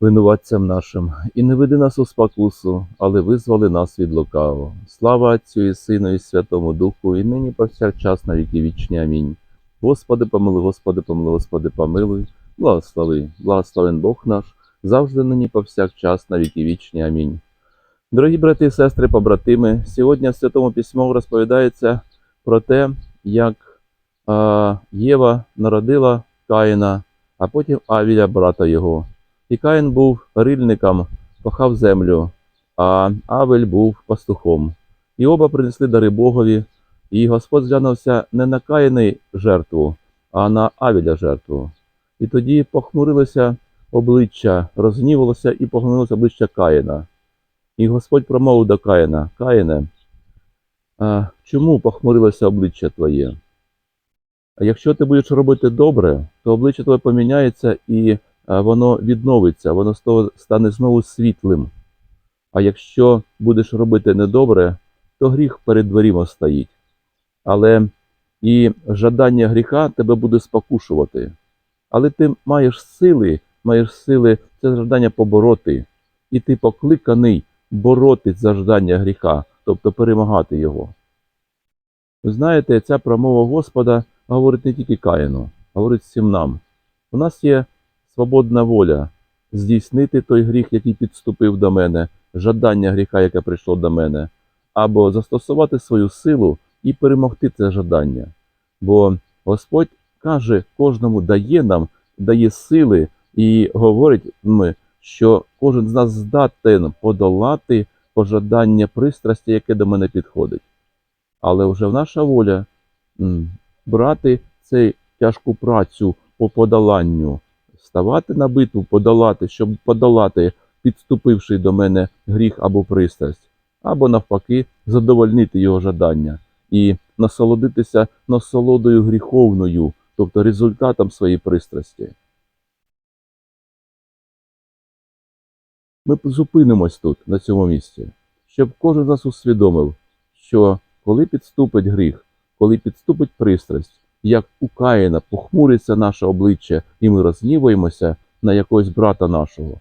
винуватцям нашим, і не веди нас у спокусу, але визволи нас від лукавого. Слава Отцю і Сину, і Святому Духу, і нині повсякчас на віки вічні. Амінь. Господи, помилуй, Господи, помилуй, Господи, помилуй, благослови, благословен Бог наш, завжди нині повсякчас на віки вічні. Амінь. Дорогі брати і сестри, побратими, сьогодні в Святому Письму розповідається про те, як Єва народила Каїна, а потім Авіля, брата його. І Каїн був рильником, пахав землю, а Авель був пастухом. І оба принесли дари Богові, і Господь зглянувся не на Каїни жертву, а на Авіля жертву. І тоді похмурилося обличчя, розгнівалося і похмурилося обличчя Каїна. І Господь промовив до Каїна: Каїне, а чому похмурилося обличчя твоє? Якщо ти будеш робити добре, то обличчя твоє поміняється і воно відновиться, воно стане знову світлим. А якщо будеш робити недобре, то гріх перед дверима стоїть. Але і жадання гріха тебе буде спокушувати. Але ти маєш сили, маєш сили це жадання побороти, і ти покликаний боротись за жадання гріха, тобто перемагати його. Ви знаєте, ця промова Господа говорить не тільки Каїну, говорить всім нам. У нас є свободна воля здійснити той гріх, який підступив до мене, жадання гріха, яке прийшло до мене, або застосувати свою силу і перемогти це жадання. Бо Господь каже кожному, дає нам, дає сили і говорить ми, що кожен з нас здатен подолати пожадання пристрасті, яке до мене підходить. Але вже в наша воля брати цю тяжку працю по подоланню, ставати на битву, подолати, щоб подолати підступивший до мене гріх або пристрасть, або навпаки, задовольнити його жадання і насолодитися насолодою гріховною, тобто результатом своєї пристрасті. Ми зупинимось тут, на цьому місці, щоб кожен з нас усвідомив, що коли підступить гріх, коли підступить пристрасть, як у Каїна похмуриться наше обличчя, і ми розгніваємося на якогось брата нашого,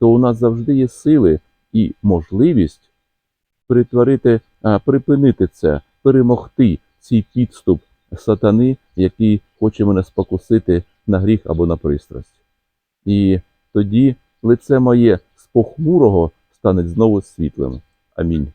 то у нас завжди є сили і можливість перетворити, а, припинити це, перемогти цей підступ сатани, який хоче мене спокусити на гріх або на пристрасть. І тоді лице моє з похмурого стане знову світлим. Амінь.